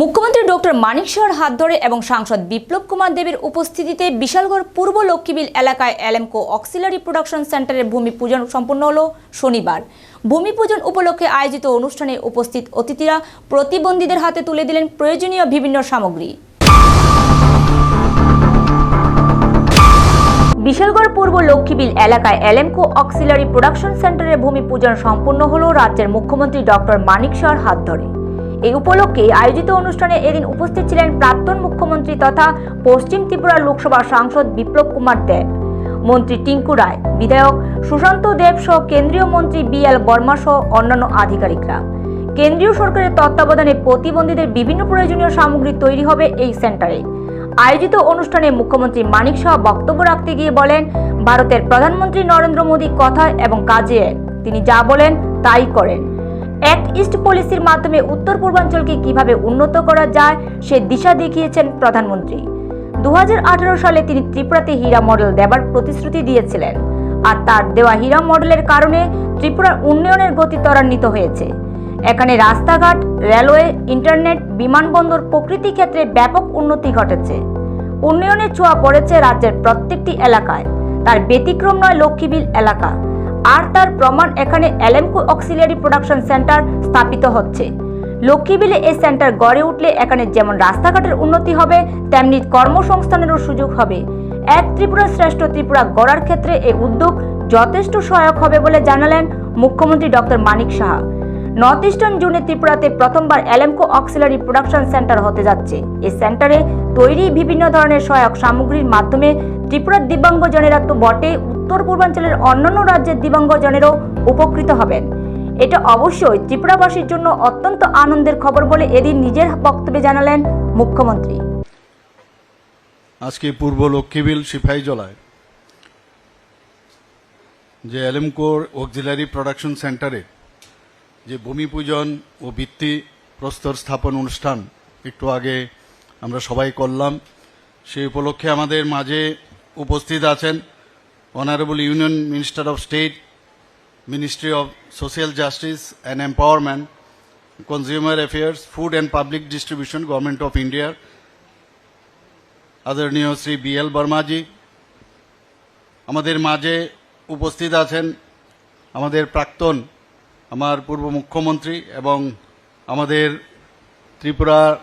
মুখ্যমন্ত্রী ডক্টর মানিক শাহর হাত ধরে এবং সাংসদ বিপ্লব কুমার দেবের উপস্থিতিতে বিশালগড় পূর্ব লক্ষ্মীবিল এলাকায় অ্যালেমকো অক্সিলারি প্রোডাকশন সেন্টারের ভূমি পূজন সম্পন্ন হল শনিবার। ভূমি পূজন উপলক্ষে আয়োজিত অনুষ্ঠানে উপস্থিত অতিথিরা প্রতিবন্ধীদের হাতে তুলে দিলেন প্রয়োজনীয় বিভিন্ন সামগ্রী। বিশালগড় পূর্ব লক্ষ্মীবিল এলাকায় এলএমকো অক্সিলারি প্রোডাকশন সেন্টারের ভূমি পূজন সম্পন্ন হল রাজ্যের মুখ্যমন্ত্রী ডক্টর মানিক শাহর হাত ধরে। এই উপলক্ষে আয়োজিত অনুষ্ঠানে এদিন উপস্থিত ছিলেন প্রাক্তন মুখ্যমন্ত্রী তথা পশ্চিম ত্রিপুরা লোকসভা সাংসদ বিপ্লব কুমার দেব, মন্ত্রী টিঙ্কু রায়, বিধায়ক সুশান্ত দেব সহ কেন্দ্রীয় মন্ত্রী বি এল বর্মা সহ অন্যান্য আধিকারিকরা। কেন্দ্রীয় সরকারের তত্ত্বাবধানে প্রতিবন্ধীদের বিভিন্ন প্রয়োজনীয় সামগ্রী তৈরি হবে এই সেন্টারে। আয়োজিত অনুষ্ঠানে মুখ্যমন্ত্রী মানিক শাহ বক্তব্য রাখতে গিয়ে বলেন, ভারতের প্রধানমন্ত্রী নরেন্দ্র মোদী কথা এবং কাজে, তিনি যা বলেন তাই করেন। অ্যাক্ট ইস্ট পলিসির মাধ্যমে উত্তর পূর্বাঞ্চলকে কীভাবে উন্নত করা যায়, সে দিশা দেখিয়েছেন প্রধানমন্ত্রী। দুহাজার আঠারো সালে তিনি ত্রিপুরাতে হীরা মডেল দেবার প্রতিশ্রুতি দিয়েছিলেন। আর তার দেওয়া হীরা মডেলের কারণে ত্রিপুরার উন্নয়নের গতি ত্বরান্বিত হয়েছে। এখানে রাস্তাঘাট, রেলওয়ে, ইন্টারনেট, বিমানবন্দর প্রকৃতি ক্ষেত্রে ব্যাপক উন্নতি ঘটেছে। উন্নয়নের ছোঁয়া পড়েছে রাজ্যের প্রত্যেকটি এলাকায়। তার ব্যতিক্রম নয় লক্ষ্মীবিল এলাকা। আর তার প্রমাণ এখানে অ্যালেমকো অক্সিলিয়ারি প্রোডাকশন সেন্টার স্থাপিত হচ্ছে। লক্ষ্মীবিলে এই সেন্টার গড়ে উঠলে এখানে যেমন রাস্তাঘাটের উন্নতি হবে, তেমনি কর্মসংস্থানেরও সুযোগ হবে। এক ত্রিপুরা শ্রেষ্ঠ ত্রিপুরা গড়ার ক্ষেত্রে এই উদ্যোগ যথেষ্ট সহায়ক হবে বলে জানালেন মুখ্যমন্ত্রী doctor Manik Saha. North eastern জোনে ত্রিপুরাতে প্রথমবার অ্যালেমকো অক্সিলারি প্রোডাকশন সেন্টার হতে যাচ্ছে। এই সেন্টারে তৈরি বিভিন্ন ধরনের সহায়ক সামগ্রীর মাধ্যমে ত্রিপুরার দিব্যাঙ্গজনেরা তো বটে উত্তর পূর্বাঞ্চলের অন্যান্য রাজ্যের দিব্যাঙ্গজনেরও উপকৃত হবেন। এটা অবশ্যই ত্রিপুরাবাসীর জন্য অত্যন্ত আনন্দের খবর বলে এদিন নিজের বক্তব্যে জানালেন মুখ্যমন্ত্রী। আজকে পূর্ব লক্ষ্মীবিল সিপাহীজলায় যে এলএমকোর অক্সিলারি প্রোডাকশন সেন্টারে যে ভূমি পূজন ও ভিত্তি প্রস্তর স্থাপন অনুষ্ঠান একটু আগে আমরা সবাই করলাম, সেই উপলক্ষে আমাদের মাঝে উপস্থিত আছেন honourable union minister of state ministry of social justice and empowerment consumer affairs food and public distribution government of India আদরণীয় Shri B L Verma ji আমাদের মাঝে উপস্থিত আছেন আমাদের প্রাক্তন, আমার পূর্ব মুখ্যমন্ত্রী এবং আমাদের ত্রিপুরা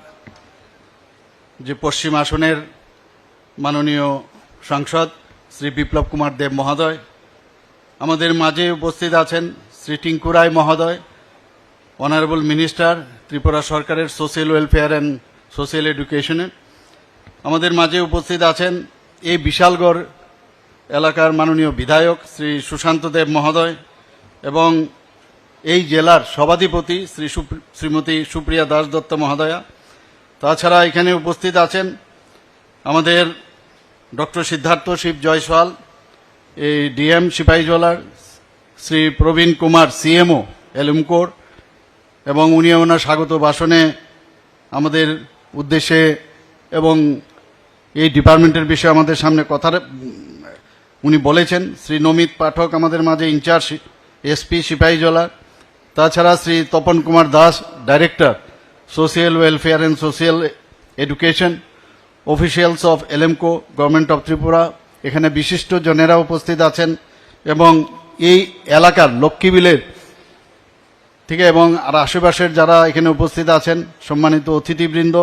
যে পশ্চিম আসনের মাননীয় সাংসদ শ্রী বিপ্লব কুমার দেব মহোদয়, আমাদের মাঝে উপস্থিত আছেন শ্রী টিঙ্কু রায় মহোদয়, অনারেবল মিনিস্টার, ত্রিপুরা সরকারের সোশ্যাল ওয়েলফেয়ার অ্যান্ড সোশ্যাল এডুকেশনের আমাদের মাঝে উপস্থিত আছেন এই বিশালগড় এলাকার মাননীয় বিধায়ক শ্রী সুশান্ত দেব মহোদয় এবং এই জেলার সভাধিপতি শ্রী শ্রীমতী সুপ্রিয়া দাস দত্ত মহোদয়া। তাছাড়া এখানে উপস্থিত আছেন আমাদের ডক্টর সিদ্ধার্থ শিব জয়সওয়াল, এই ডিএম সিপাহীজলার, শ্রী প্রবীণ কুমার সিএমও এলুমকোর, এবং উনি ওনার স্বাগত ভাষণে আমাদের উদ্দেশ্যে এবং এই ডিপার্টমেন্টের বিষয়ে আমাদের সামনে কথা উনি বলেছেন। শ্রী নমিত পাঠক আমাদের মাঝে ইনচার্জ এসপি সিপাহীজলা তাছাড়া Shri Tapan Kumar Das, director, social welfare and social education officials of LMCO government of Tripura এখানে বিশিষ্ট জনেরা উপস্থিত আছেন এবং এই এলাকার লক্ষ্মীবিলের থেকে এবং আর আশেপাশের যারা এখানে উপস্থিত আছেন, সম্মানিত অতিথিবৃন্দ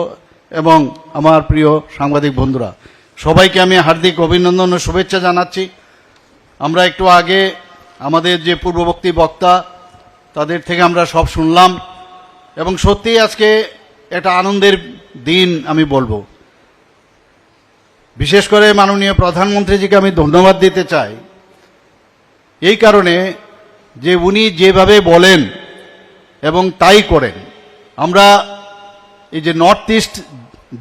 এবং আমার প্রিয় সাংবাদিক বন্ধুরা, সবাইকে আমি হার্দিক অভিনন্দন ও শুভেচ্ছা জানাচ্ছি। আমরা একটু আগে আমাদের যে পূর্ববর্তী বক্তা, তাদের থেকে আমরা সব শুনলাম এবং সত্যিই আজকে একটা আনন্দের দিন আমি বলব। বিশেষ করে মাননীয় প্রধানমন্ত্রীজিকে আমি ধন্যবাদ দিতে চাই। এই কারণে যে উনি যেভাবে বলেন এবং তাই করেন, আমরা এই যে নর্থ ইস্ট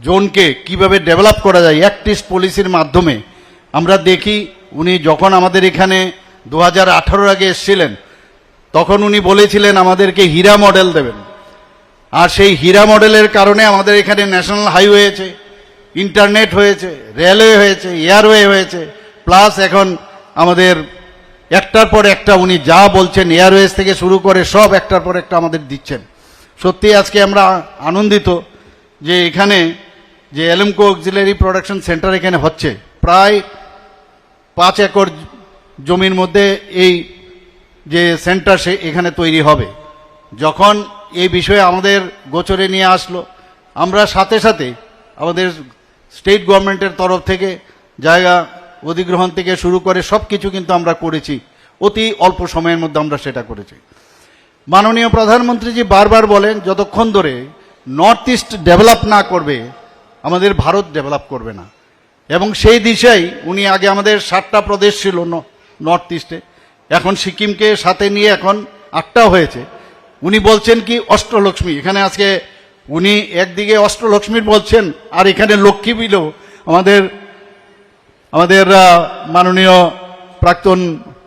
জোনকে কীভাবে ডেভেলপ করা যায় অ্যাক্ট ইস্ট পলিসির মাধ্যমে আমরা দেখি উনি যখন আমাদের এখানে দু হাজার আঠারো আগে এসেছিলেন, তখন উনি বলেছিলেন আমাদেরকে হীরা মডেল দেবেন। আর সেই হীরা মডেলের কারণে আমাদের এখানে ন্যাশনাল হাইওয়ে হয়েছে ইন্টারনেট হয়েছে, রেলওয়ে হয়েছে, এয়ারওয়ে হয়েছে, প্লাস এখন আমাদের একটার পর একটা উনি যা বলছেন, এয়ারওয়েজ থেকে শুরু করে সব একটার পর একটা আমাদের দিচ্ছেন। সত্যি আজকে আমরা আনন্দিত যে এখানে যে এলএমকো অক্সিলারি প্রোডাকশন সেন্টার এখানে হচ্ছে। প্রায় পাঁচ একর জমির মধ্যে এই যে সেন্টার সে এখানে তৈরি হবে। যখন এই বিষয়ে আমাদের গোচরে নিয়ে আসলো, আমরা সাথে সাথে আমাদের স্টেট গভর্নমেন্টের তরফ থেকে জায়গা অধিগ্রহণ থেকে শুরু করে সব কিছু কিন্তু আমরা করেছি। অতি অল্প সময়ের মধ্যে আমরা সেটা করেছি। মাননীয় প্রধানমন্ত্রীজি বারবার বলেন, যতক্ষণ ধরে নর্থ ইস্ট ডেভেলপ না করবে, আমাদের ভারত ডেভেলপ করবে না। এবং সেই দিশাই উনি আগে আমাদের সাতটা প্রদেশ ছিল নর্থ ইস্টে। এখন সিকিমকে সাথে নিয়ে এখন আটটা হয়েছে। উনি বলছেন কি, অষ্টলক্ষ্মী, এখানে আজকে উনি একদিকে অষ্টলক্ষ্মীর বলছেন, আর এখানে লক্ষ্মী বিলও। আমাদের আমাদের মাননীয় প্রাক্তন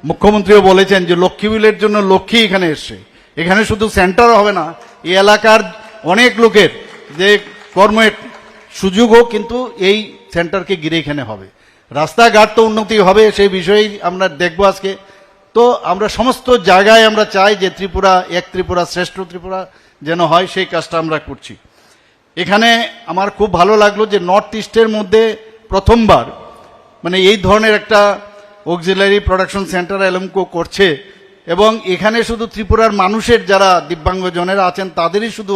মুখ্যমন্ত্রীও বলেছেন যে লক্ষ্মী বিলের জন্য লক্ষ্মী এখানে এসছে। এখানে শুধু সেন্টার হবে না, এই এলাকার অনেক লোকের যে কর্মের সুযোগও কিন্তু এই সেন্টারকে ঘিরে এখানে হবে। রাস্তাঘাট তো উন্নতি হবে, সেই বিষয়েই আমরা দেখব আজকে। তো আমরা সমস্ত জায়গায় আমরা চাই যে ত্রিপুরা, এক ত্রিপুরা, শ্রেষ্ঠ ত্রিপুরা যেন হয়, সেই কাজটা আমরা করছি। এখানে আমার খুব ভালো লাগল যে নর্থ ইস্টের মধ্যে প্রথমবার মানে এই ধরনের একটা অক্সিলারি প্রোডাকশন সেন্টার এলএমকো করছে এবং এখানে শুধু ত্রিপুরার মানুষের যারা দিব্যাঙ্গজনেরা আছেন, তাদেরই শুধু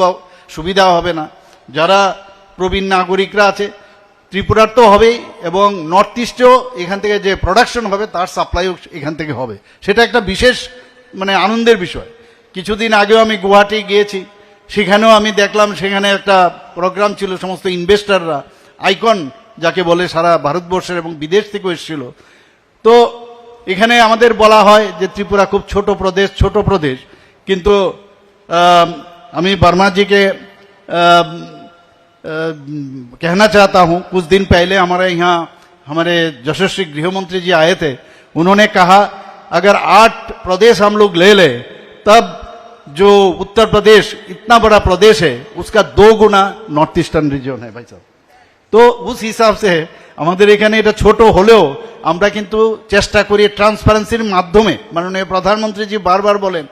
সুবিধা হবে না। যারা প্রবীণ নাগরিকরা আছে ত্রিপুরার তো হবেই এবং নর্থ ইস্টেও এখান থেকে যে প্রোডাকশন হবে তার সাপ্লাইও এখান থেকে হবে। সেটা একটা বিশেষ মানে আনন্দের বিষয়। কিছুদিন আগেও আমি গুয়াহাটি গিয়েছি সেখানেও আমি দেখলাম সেখানে একটা প্রোগ্রাম ছিল সমস্ত ইনভেস্টাররা আইকন যাকে বলে সারা ভারতবর্ষের এবং বিদেশ থেকেও এসেছিল। তো এখানে আমাদের বলা হয় যে ত্রিপুরা খুব ছোট প্রদেশ ছোট প্রদেশ। কিন্তু আম, আমি कहना चाहता हूं कुछ दिन पहले हमारे यहाँ हमारे यशस्वी गृह मंत्री जी आए थे उन्होंने कहा अगर आठ प्रदेश हम लोग ले ले तब जो उत्तर प्रदेश इतना बड़ा प्रदेश है उसका दो गुना नॉर्थ ईस्टार्न रीजन है भाई साहब তো উস হিসাব সে আমাদের এখানে এটা ছোট হলেও আমরা কিন্তু চেষ্টা করি ট্রান্সপারেন্সির মাধ্যমে মাননীয় প্রধানমন্ত্রীজি বারবার বলেন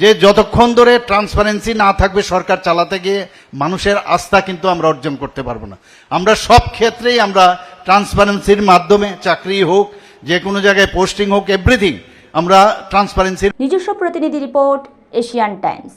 যে যতক্ষণ ধরে ট্রান্সপারেন্সি না থাকবে সরকার চালাতে গিয়ে, মানুষের আস্থা কিন্তু আমরা অর্জন করতে পারব না। আমরা সব ক্ষেত্রেই আমরা ট্রান্সপারেন্সির মাধ্যমে, চাকরি হোক, যে কোনো জায়গায় পোস্টিং হোক এভরিথিং আমরা ট্রান্সপারেন্সির নিজস্ব প্রতিনিধি রিপোর্ট, এশিয়ান টাইমস।